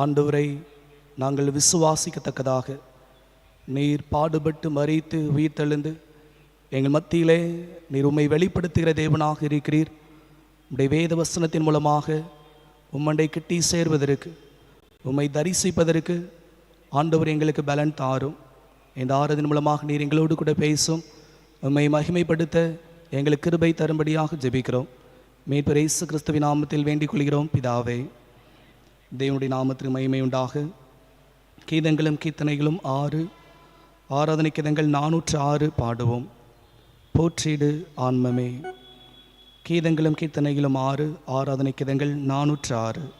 ஆண்டவரை நாங்கள் விசுவாசிக்கத்தக்கதாக. நீர் பாடுபட்டு மறித்து உயிர்த்தெழுந்து எங்கள் மத்தியிலே நீர் உம்மை வெளிப்படுத்துகிற தேவனாக இருக்கிறீர். உம்முடைய வேத வசனத்தின் மூலமாக உம்மண்டை கிட்டி சேர்வதற்கு உம்மை தரிசிப்பதற்கு ஆண்டவர் எங்களுக்கு பலன் தாரும். இந்த ஆராதனை மூலமாக நீர் எங்களோடு கூட பேசும் உம்மை மகிமைப்படுத்த எங்களுக்கு கிருபை தரும்படியாக ஜெபிக்கிறோம். மீட்பர் இயேசு கிறிஸ்துவின் நாமத்தில் வேண்டிக் கொள்கிறோம் பிதாவே. தேவனுடைய நாமத்திற்கு மகிமை உண்டாக. கீதங்களும் கீர்த்தனைகளும் ஆறு ஆராதனை கீதங்கள் நானூற்று ஆறு பாடுவோம். போற்றீடு ஆன்மமே. கீதங்களும் கீர்த்தனைகளும் ஆறு ஆராதனை கீதங்கள் நானூற்று ஆறு.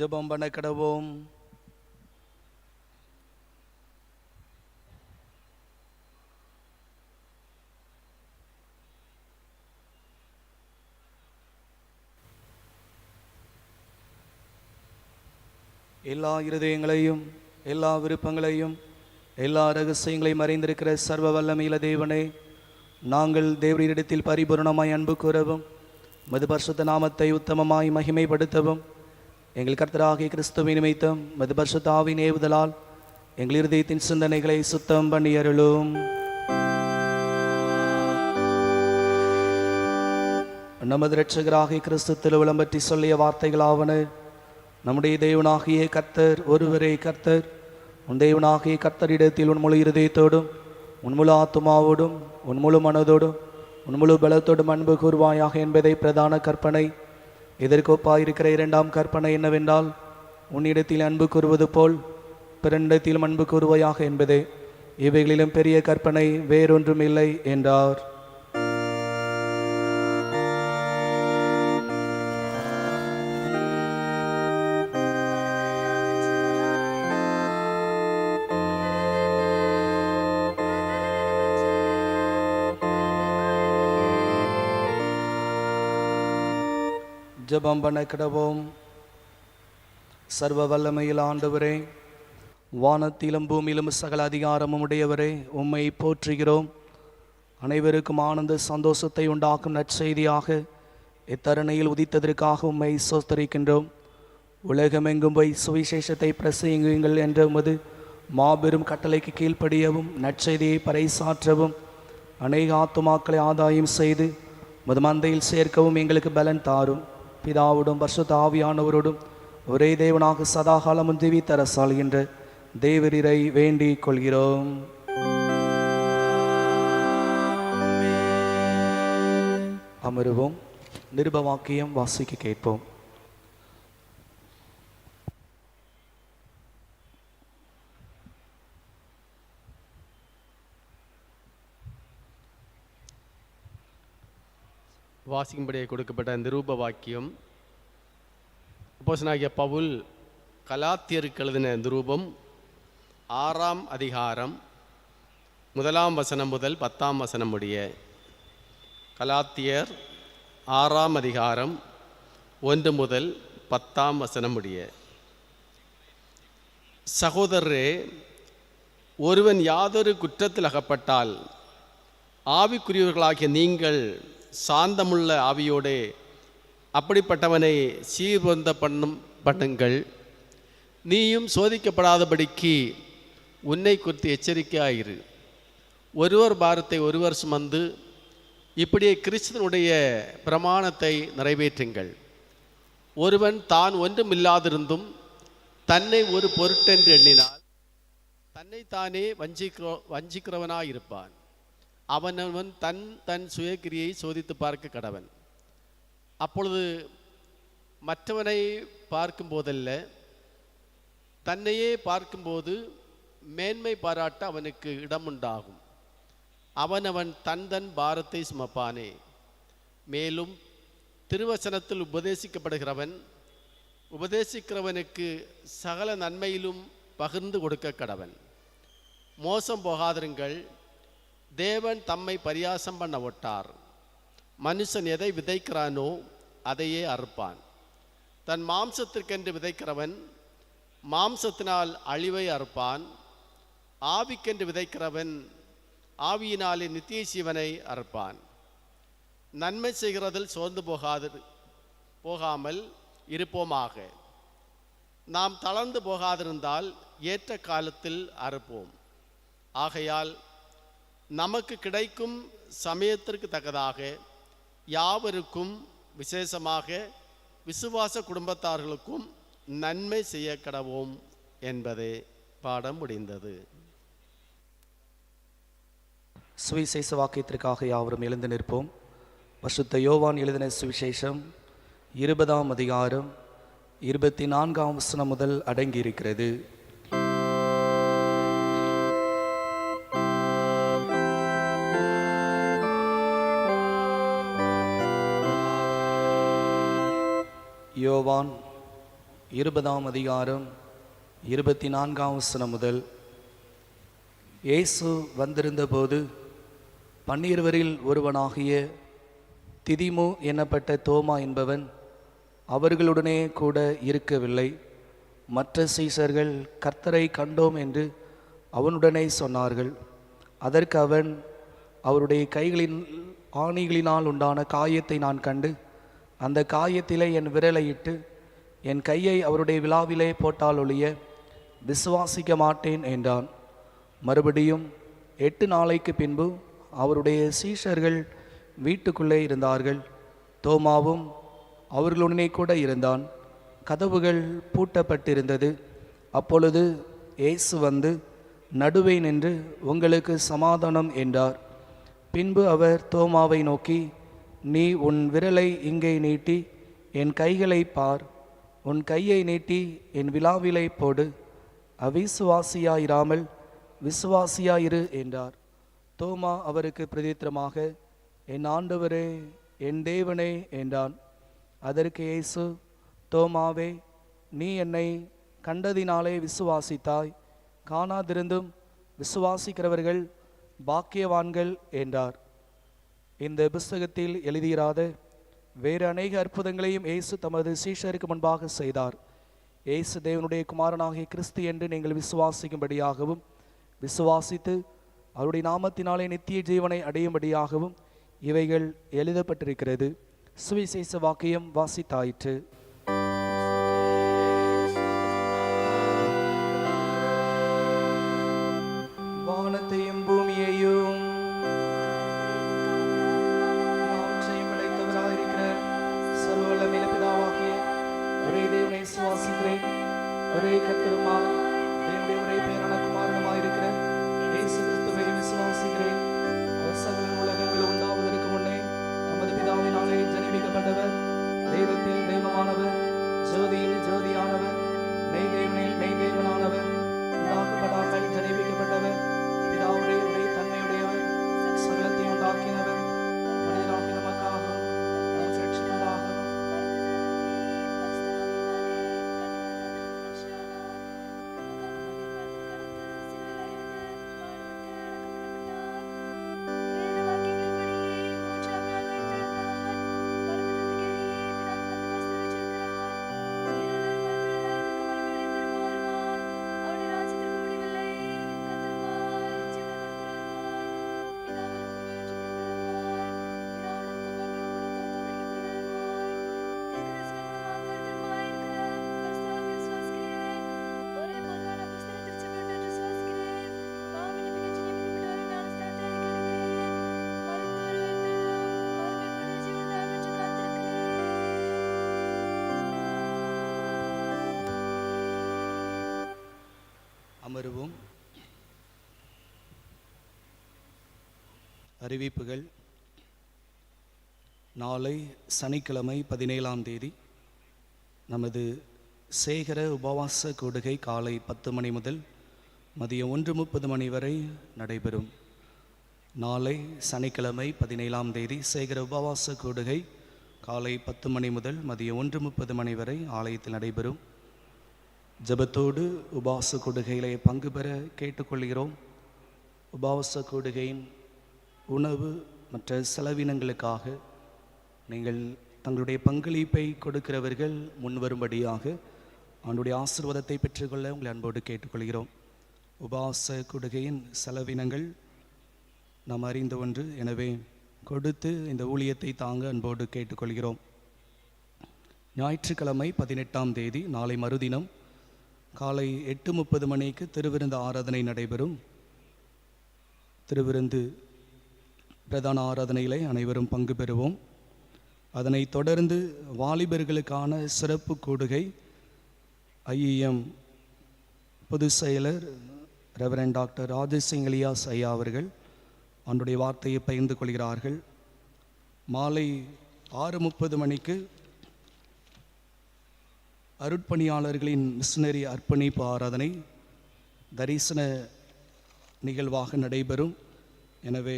ஜெபம் பண்ண கடவோம். எல்லா இருதயங்களையும் எல்லா விருப்பங்களையும் எல்லா ரகசியங்களையும் அறிந்திருக்கிற சர்வ வல்லமையில தேவனே நாங்கள் தேவனிடத்தில் பரிபூரணமாய் அன்பு கூறவும் மது பரிசுத்த நாமத்தை உத்தமமாய் மகிமைப்படுத்தவும் எங்கள் கர்த்தராகிய கிறிஸ்துவின் நிமித்தம் மது ஏவுதலால் எங்கள் இருதயத்தின் சிந்தனைகளை சுத்தம் பண்ணி அருளும். நமது இரட்சகராகிய கிறிஸ்து திருவிழம் பற்றி சொல்லிய வார்த்தைகளாவன நம்முடைய தேவனாகிய கர்த்தர் ஒருவரே கர்த்தர். உன் தேவனாகிய கர்த்தரிடத்தில் உன் முழு இருதயத்தோடும் உன் முழு ஆத்துமாவோடும் உன் முழு மனதோடும் உன் முழு பலத்தோடும் அன்பு கூறுவாயாக என்பதை பிரதான கற்பனை எதற்கொப்பாயிருக்கிற இரண்டாம் கற்பனை என்னவென்றால் உன்னிடத்தில் அன்பு கூறுவது போல் பிறனிடத்திலும் அன்பு கூறுவையாக என்பதே. இவைகளிலும் பெரிய கற்பனை வேறொன்றும் இல்லை என்றார். ஜபம் பண்ண கிடவோம். சர்வ வல்லமையில் ஆண்டவரே வானத்திலும் பூமியிலும் சகல அதிகாரமும் உடையவரே உம்மை போற்றுகிறோம். அனைவருக்கும் ஆனந்த சந்தோஷத்தை உண்டாக்கும் நற்செய்தியாக இத்தருணையில் உதித்ததற்காக உம்மை சோஸ்தரிக்கின்றோம் உலகமெங்கும் போய் சுவிசேஷத்தை பிரசங்கியுங்கள் என்ற உமது மாபெரும் கட்டளைக்கு கீழ்ப்படியவும் நற்செய்தியை பறைசாற்றவும் அநேக ஆத்துமாக்களை ஆதாயம் செய்து மது மந்தையில் சேர்க்கவும் எங்களுக்கு பலன் தாரும். பிதாவோடும் பரிசுத்த ஆவியானவரோடும் ஒரே தேவனாக சதாகாலமும் தேவி தரசால் என்று தேவரீரை வேண்டிக் கொள்கிறோம். அமருவோம். நிருப வாக்கியம் வாசிக்க கேட்போம். வாசிக்கும்படியே கொடுக்கப்பட்ட நிரூப வாக்கியம். உபோசனாகிய பவுல் கலாத்தியருக்கு எழுதின நிரூபம் ஆறாம் அதிகாரம் முதலாம் வசனம் முதல் பத்தாம் வசனம் உடைய கலாத்தியர் ஆறாம் அதிகாரம் ஒன்று முதல் பத்தாம் வசனம் உடைய சகோதரரே ஒருவன் யாதொரு குற்றத்தில் அகப்பட்டால் ஆவிக்குரியவர்களாகிய நீங்கள் சாந்தமுள்ள ஆவியோடே அப்படிப்பட்டவனை சீர்வந்த பண்ணும் பண்ணுங்கள். நீயும் சோதிக்கப்படாதபடிக்கு உன்னை குறித்து எச்சரிக்கையாயிரு. ஒருவர் பாரத்தை ஒருவர் சுமந்து இப்படியே கிறிஸ்தனுடைய பிரமாணத்தை நிறைவேற்றுங்கள். ஒருவன் தான் ஒன்றுமில்லாதிருந்தும் தன்னை ஒரு பொருட்டென்று எண்ணினால் தன்னைத்தானே வஞ்சிக்கிற வஞ்சிக்கிறவனாயிருப்பான். அவனவன் தன் தன் சுயக்கிரியை சோதித்து பார்க்க கடவன். அப்பொழுது மற்றவனை பார்க்கும் போதல்ல தன்னையே பார்க்கும்போது மேன்மை பாராட்ட அவனுக்கு இடமுண்டாகும். அவனவன் தன் தன் பாரத்தை சுமப்பானே. மேலும் திருவசனத்தில் உபதேசிக்கப்படுகிறவன் உபதேசிக்கிறவனுக்கு சகல நன்மையிலும் பகிர்ந்து கொடுக்க கடவன். மோசம் போகாதிருங்கள். தேவன் தம்மை பரியாசம் பண்ண ஒட்டார். மனுஷன் எதை விதைக்கிறானோ அதையே அறுப்பான். தன் மாம்சத்திற்கென்று விதைக்கிறவன் மாம்சத்தினால் அழிவை அறுப்பான். ஆவிக்கென்று விதைக்கிறவன் ஆவியினாலே நித்திய சிவனை அறுப்பான். நன்மை செய்கிறதில் சோர்ந்து போகாது போகாமல் இருப்போமாக. நாம் தளர்ந்து போகாதிருந்தால் ஏற்ற காலத்தில் அறுப்போம். ஆகையால் நமக்கு கிடைக்கும் சமயத்திற்கு தக்கதாக யாவருக்கும் விசேஷமாக விசுவாச குடும்பத்தார்களுக்கும் நன்மை செய்ய கடவோம் என்பதே பாடம் முடிந்தது. சுவிசேஷ வாக்கியத்திற்காக யாவரும் எழுந்து நிற்போம். பசுத்த யோவான் எழுதின சுவிசேஷம் இருபதாம் அதிகாரம் இருபத்தி நான்காம் வசனம் முதல் அடங்கியிருக்கிறது. யோவான் இருபதாம் அதிகாரம் இருபத்தி நான்காம் வசனம் முதல். இயேசு வந்திருந்தபோது பன்னிருவரில் ஒருவனாகிய திதிமு என்னப்பட்ட தோமா என்பவன் அவர்களுடனே கூட இருக்கவில்லை. மற்ற சீசர்கள் கர்த்தரை கண்டோம் என்று அவனுடனே சொன்னார்கள். அதற்கு அவன் அவருடைய கைகளின் ஆணிகளினால் உண்டான காயத்தை நான் கண்டு அந்த காயத்திலே என் விரலை இட்டு என் கையை அவருடைய விழாவிலே போட்டால் ஒழிய விசுவாசிக்க மாட்டேன் என்றான். மறுபடியும் எட்டு நாளைக்கு பின்பு அவருடைய சீஷர்கள் வீட்டுக்குள்ளே இருந்தார்கள். தோமாவும் அவர்களுடனே கூட இருந்தான். கதவுகள் பூட்டப்பட்டிருந்தது. அப்பொழுது இயேசு வந்து நடுவே நின்று உங்களுக்கு சமாதானம் என்றார். பின்பு அவர் தோமாவை நோக்கி நீ உன் விரலை இங்கே நீட்டி என் கைகளை பார். உன் கையை நீட்டி என் விழாவிலை போடு. அவிசுவாசியாயிராமல் விசுவாசியாயிரு என்றார். தோமா அவருக்கு பிரதித்திரமாக என் ஆண்டவரே என் தேவனே என்றான். அதற்கு இயேசு தோமாவே நீ என்னை கண்டதினாலே விசுவாசித்தாய். காணாதிருந்தும் விசுவாசிக்கிறவர்கள் பாக்கியவான்கள் என்றார். இந்த புஸ்தகத்தில் எழுதியிராத வேறு அநேக அற்புதங்களையும் இயேசு தமது சீஷருக்கு முன்பாக செய்தார். இயேசு தேவனுடைய குமாரனாகிய கிறிஸ்து என்று நீங்கள் விசுவாசிக்கும்படியாகவும் விசுவாசித்து அவருடைய நாமத்தினாலே நித்திய ஜீவனை அடையும்படியாகவும் இவைகள் எழுதப்பட்டிருக்கிறது. சுவிசேஷ வாக்கியம் வாசித்தாயிற்று. அமருவோம் அறிவிப்புகள். நாளை சனிக்கிழமை பதினேழாம் தேதி நமது சேகர உபவாச கூடுகை காலை பத்து மணி முதல் மதியம் ஒன்று முப்பது மணி வரை நடைபெறும். நாளை சனிக்கிழமை பதினேழாம் தேதி சேகர உபவாச கூடுகை காலை பத்து மணி முதல் மதியம் ஒன்று முப்பது மணி வரை ஆலயத்தில் நடைபெறும். ஜெபத்தோடு உபாச கொடுகையிலே பங்கு பெற கேட்டுக்கொள்கிறோம். உபாச கொடுகையின் உணவு மற்ற செலவினங்களுக்காக நீங்கள் தங்களுடைய பங்களிப்பை கொடுக்கிறவர்கள் முன்வரும்படியாக அவனுடைய ஆசீர்வாதத்தை பெற்றுக்கொள்ள உங்களை அன்போடு கேட்டுக்கொள்கிறோம். உபாச கொடுகையின் செலவினங்கள் நாம் அறிந்த ஒன்று. எனவே கொடுத்து இந்த ஊழியத்தை தாங்க அன்போடு கேட்டுக்கொள்கிறோம். ஞாயிற்றுக்கிழமை பதினெட்டாம் தேதி நாளை மறுதினம் காலை எட்டு முப்பது மணிக்கு திருவிருந்து ஆராதனை நடைபெறும். திருவிருந்து பிரதான ஆராதனையிலே அனைவரும் பங்கு பெறுவோம். அதனைத் தொடர்ந்து வாலிபர்களுக்கான சிறப்பு கூடுகை ஐஇஎம் பொதுச் செயலர் ரெவரன் டாக்டர் ராஜசிங் எலியாஸ் ஐயா அவர்கள் அவனுடைய வார்த்தையை பகிர்ந்து கொள்கிறார்கள். மாலை ஆறு முப்பது மணிக்கு அருட்பணியாளர்களின் மிஷினரி அர்ப்பணிப்பு ஆராதனை தரிசன நிகழ்வாக நடைபெறும். எனவே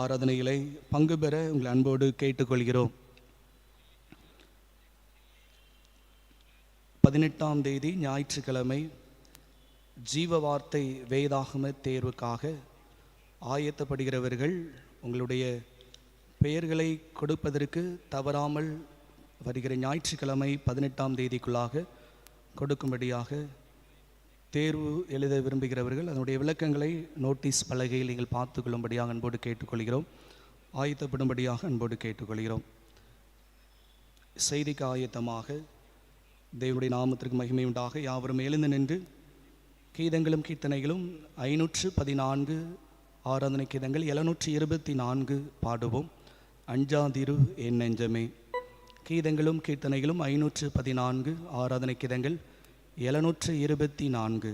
ஆராதனைகளை பங்கு பெற உங்கள் அன்போடு கேட்டுக்கொள்கிறோம். பதினெட்டாம் தேதி ஞாயிற்றுக்கிழமை ஜீவ வார்த்தை வேதாகம தேர்வுக்காக ஆயத்தப்படுகிறவர்கள் உங்களுடைய பெயர்களை கொடுப்பதற்கு தவறாமல் வருகிற ஞாயிற்றுக்கிழமை பதினெட்டாம் தேதிக்குள்ளாக கொடுக்கும்படியாக தேர்வு எழுத விரும்புகிறவர்கள் அதனுடைய விளக்கங்களை நோட்டீஸ் பலகையில் நீங்கள் பார்த்து கொள்ளும்படியாக அன்போடு கேட்டுக்கொள்கிறோம். ஆயத்தப்படும்படியாக அன்போடு கேட்டுக்கொள்கிறோம். செய்திக்கு ஆயத்தமாக தேவனுடைய நாமத்திற்கு மகிமை உண்டாக. யாவரும் எழுந்து நின்று கீதங்களும் கீர்த்தனைகளும் ஐநூற்று பதினான்கு ஆராதனை கீதங்கள் எழுநூற்றி இருபத்தி நான்கு பாடுவோம். அஞ்சாதிரு என் நெஞ்சமே. கீதங்களும் கீர்த்தனைகளும் ஐநூற்று பதினான்கு ஆராதனை கீதங்கள் எழுநூற்று இருபத்தி நான்கு.